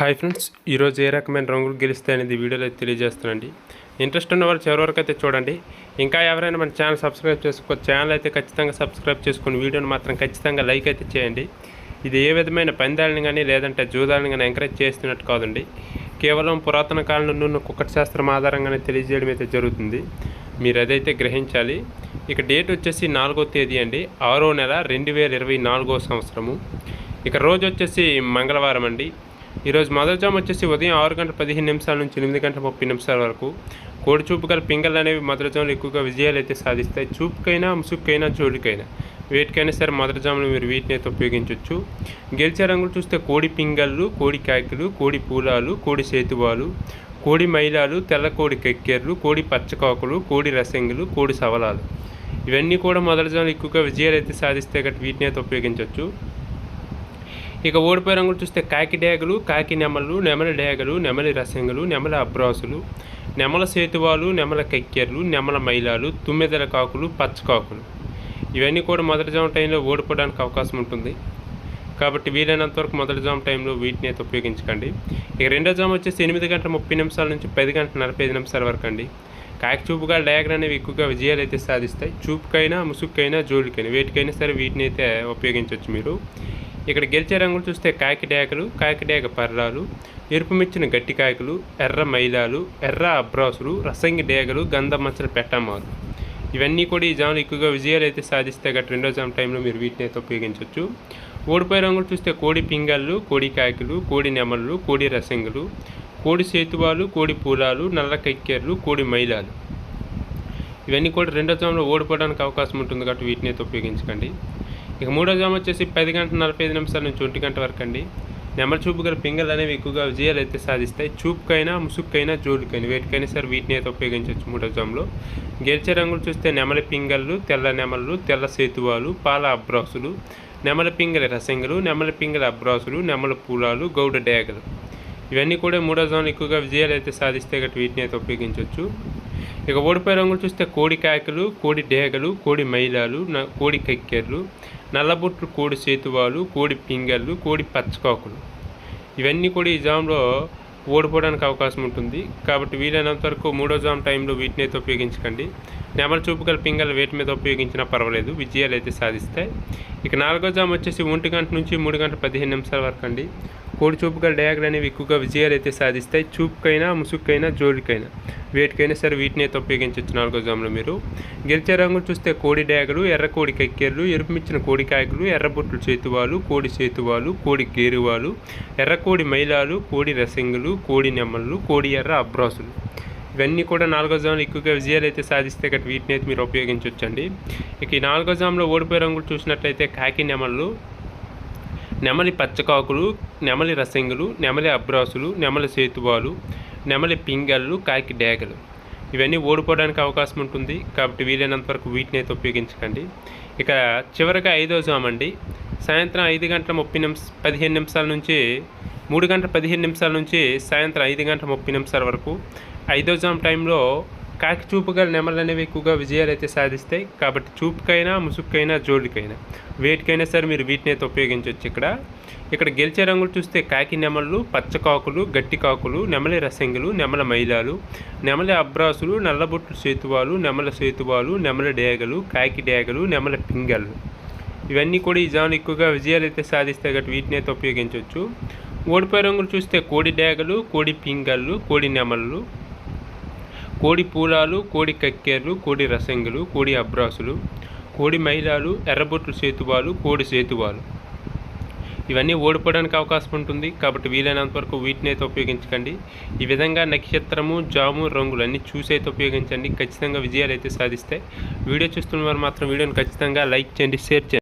Hi friends ఈరోజు ఏ రకమైన రంగులు గెలిస్తే అనేది వీడియోలో అయితే తెలియజేస్తానండి. ఇంట్రెస్ట్ ఉన్న వాళ్ళు చివరి వరకు అయితే చూడండి. ఇంకా ఎవరైనా మన ఛానల్ సబ్స్క్రైబ్ చేసుకో ఛానల్ అయితే ఖచ్చితంగా సబ్స్క్రైబ్ చేసుకుని వీడియోని మాత్రం ఖచ్చితంగా లైక్ అయితే చేయండి. ఇది ఏ విధమైన పందాలను కానీ లేదంటే జూదాలను కానీ ఎంకరేజ్ చేస్తున్నట్టు కాదండి. కేవలం పురాతన కాలం నుండి ఉన్న కుక్కటి శాస్త్రం ఆధారంగానే తెలియజేయడం అయితే జరుగుతుంది. మీరు అదైతే గ్రహించాలి. ఇక డేట్ వచ్చేసి నాలుగో తేదీ అండి. ఆరో నెల రెండు వేల ఇరవై నాలుగో సంవత్సరము. ఇక రోజు వచ్చేసి మంగళవారం అండి. ఈరోజు మొదటి జామ్ వచ్చేసి ఉదయం ఆరు గంటల పదిహేను నిమిషాల నుంచి ఎనిమిది గంటల ముప్పై నిమిషాల వరకు. కోడి చూపు గల పింగళ్ళు అనేవి మొదటి జాములు ఎక్కువగా విజయాలు అయితే సాధిస్తాయి. చూపుకైనా ముసుగుకైనా జోడికైనా. వేటికైనా సరే మొదటి జాములు మీరు వీటిని అయితే ఉపయోగించవచ్చు గెలిచే రంగులు చూస్తే కోడి పింగళ్ళు కోడి కాకిలు కోడి పూలాలు కోడి సేతువాలు కోడి మైలాలు తెల్ల కోడి కెక్కెర్లు కోడి పచ్చకాకులు కోడి రసంగులు కోడి సవలాలు. ఇవన్నీ కూడా మొదటి జాములు ఎక్కువగా విజయాలు అయితే సాధిస్తే గట్టి వీటిని అయితే ఉపయోగించవచ్చు ఇక ఓడిపోయే రంగులు చూస్తే కాకి డేగలు కాకి నెమలు నెమలి డేగలు నెమలి రసంగులు నెమల అబ్రాసులు నెమల సేతువాలు నెమల కక్కెర్లు నెమల మైలాలు తుమ్మెదల కాకులు పచ్చకాకులు ఇవన్నీ కూడా మొదటి జామ టైంలో ఓడిపోవడానికి అవకాశం ఉంటుంది. కాబట్టి వీలైనంత వరకు మొదటి జామ టైంలో వీటిని అయితే ఉపయోగించకండి. ఇక రెండో జామ వచ్చేసి ఎనిమిది గంటల ముప్పై నిమిషాల నుంచి పది గంటల నలభై ఐదు నిమిషాల వరకు అండి. కాకి చూపుగా డయాగ్ర అనేవి ఎక్కువగా విజయాలు అయితే సాధిస్తాయి. చూపుకైనా ముసుగుకైనా జోలికైనా వేటికైనా సరే వీటిని అయితే ఉపయోగించవచ్చు మీరు. ఇక్కడ గెలిచే రంగులు చూస్తే కాకి డేకలు కాకి పర్రాలు ఎరుపు మిచ్చిన గట్టి కాయకులు ఎర్ర మైలాలు ఎర్ర అబ్రాసులు రసంగి డేగలు గంధం మచ్చల పెట్టమాలు. ఇవన్నీ కూడా ఈ జాములు ఎక్కువగా విజయాలు అయితే సాధిస్తే గట్ రెండో జామ్ టైంలో మీరు వీటిని అయితే ఉపయోగించవచ్చు ఓడిపోయే రంగులు చూస్తే కోడి పింగళ్ళు కోడి కాయకులు కోడి నెమళ్ళు కోడి రసంగులు కోడి సేతువాలు కోడి పూలాలు నల్ల కక్కెర్లు కోడి మైలాలు ఇవన్నీ కూడా రెండో జాములో ఓడిపోవడానికి అవకాశం ఉంటుంది కాబట్టి వీటిని అయితే ఉపయోగించకండి. ఇక మూడో జామ్ వచ్చేసి పది గంటల నలభై ఐదు నిమిషాల నుంచి ఒంటి గంట వరకు అండి. నెమల చూపు గల పింగళ్ళు అనేవి ఎక్కువగా విజయాలు అయితే సాధిస్తాయి. చూపుకైనా ముసుక్కైనా జోలికైనా వేటికైనా సరే వీటిని అయితే ఉపయోగించవచ్చు మూడో జామ్లో. గెలిచే రంగులు చూస్తే నెమలి పింగళ్ళు తెల్ల నెమళ్ళు తెల్ల సేతువాలు పాల అబ్రాసులు నెమల పింగల రసంగులు నెమల పింగల అబ్రాసులు నెమల పూలాలు గౌడ డేగలు. ఇవన్నీ కూడా మూడో జోన్లు ఎక్కువగా విజయాలు అయితే సాధిస్తే గట్టి వీటిని అయితే ఉపయోగించవచ్చు. ఇక ఓడిపోయే రంగులు చూస్తే కోడి కాకలు కోడి డేగలు కోడి మైలాలు కోడి కక్కెర్లు నల్లబుట్లు కోడి సేతువాలు కోడి పింగళ్ళు కోడి పచ్చకాకులు. ఇవన్నీ కూడా ఈ జామ్లో ఓడిపోవడానికి అవకాశం ఉంటుంది. కాబట్టి వీలైనంత వరకు మూడో జామ్ టైంలో వీటిని అయితే ఉపయోగించకండి. నెమల చూపు గల పింగల్ వేటి మీద ఉపయోగించినా పర్వాలేదు. విజయాలు అయితే సాధిస్తాయి. ఇక నాలుగో జామ్ వచ్చేసి ఒంటి గంట నుంచి మూడు గంటల పదిహేను నిమిషాల వరకు అండి. కోడి చూపు గల డయాగ్ర అనేవి ఎక్కువగా విజయాలు అయితే సాధిస్తాయి. చూపుకైనా ముసుగుకైనా జోలికైనా. వేటికైనా సరే వీటిని అయితే ఉపయోగించవచ్చు నాలుగో జామ్లో మీరు. గెలిచే రంగులు చూస్తే కోడి డేగలు ఎర్ర కోడి కక్కెర్లు ఎరుపుమిచ్చిన కోడి కాయకులు ఎర్రబొట్లు చేతువాలు కోడి చేతువాలు కోడి గేరువాలు ఎర్ర కోడి మైలాలు కోడి రసింగులు కోడి నెమ్మలు కోడి ఎర్ర అబ్రాసులు. ఇవన్నీ కూడా నాలుగో జామ్లో ఎక్కువగా విజయాలు అయితే సాధిస్తే గట్ వీటిని అయితే మీరు ఉపయోగించవచ్చండి ఇక ఈ నాలుగో జామ్లో ఓడిపోయే రంగులు చూసినట్లయితే కాకి నెమళ్ళు నెమలి పచ్చకాకులు నెమలి రసంగులు నెమలి అబ్రాసులు నెమలి సేతువాలు నెమలి పింగళ్ళు కాకి డేగలు. ఇవన్నీ ఓడిపోవడానికి అవకాశం ఉంటుంది. కాబట్టి వీలైనంత వరకు వీటిని అయితే ఉపయోగించకండి. ఇక చివరిగా ఐదో జామ్ అండి. సాయంత్రం ఐదు గంటల ముప్పై నిమిష పదిహేను నిమిషాల నుంచి మూడు గంటల పదిహేను నిమిషాల నుంచి సాయంత్రం ఐదు గంటల ముప్పై నిమిషాల వరకు ఐదో జామ్ టైంలో కాకి చూపు గల నెమలు అనేవి ఎక్కువగా విజయాలు అయితే సాధిస్తాయి కాబట్టి చూపుకైనా ముసుక్కైనా జోడికైనా వేటికైనా సరే మీరు వీటిని అయితే ఉపయోగించవచ్చు ఇక్కడ. ఇక్కడ గెలిచే రంగులు చూస్తే కాకి నెమళ్ళు పచ్చకాకులు గట్టి కాకులు నెమలి రసంగులు నెమల మైలాలు నెమలి అబ్రాసులు నల్లబొట్లు సేతువాలు నెమల సేతువాలు నెమల డేగలు కాకి డేగలు నెమల పింగళ్ళు. ఇవన్నీ కూడా ఈ జాములు ఎక్కువగా విజయాలు అయితే సాధిస్తాయి కాబట్టి వీటిని అయితే ఉపయోగించవచ్చు. ఓడిపోయే రంగులు చూస్తే కోడి డేగలు కోడి పింగళ్ళు కోడి నెమళ్ళు కోడి పూలాలు కోడి కక్కేర్లు కోడి రసంగులు కోడి అబ్రాసులు కోడి మైలాలు ఎర్రబొట్లు సేతువాలు కోడి సేతువాలు. ఇవన్నీ ఓడిపోవడానికి అవకాశం ఉంటుంది. కాబట్టి వీలైనంత వరకు వీటిని అయితే ఉపయోగించకండి. ఈ విధంగా నక్షత్రము జాము రంగులు అన్నీ చూసి అయితే ఉపయోగించండి. ఖచ్చితంగా విజయాలు అయితే సాధిస్తాయి. వీడియో చూస్తున్న వారు మాత్రం వీడియోని ఖచ్చితంగా లైక్ చేయండి షేర్ చేయండి.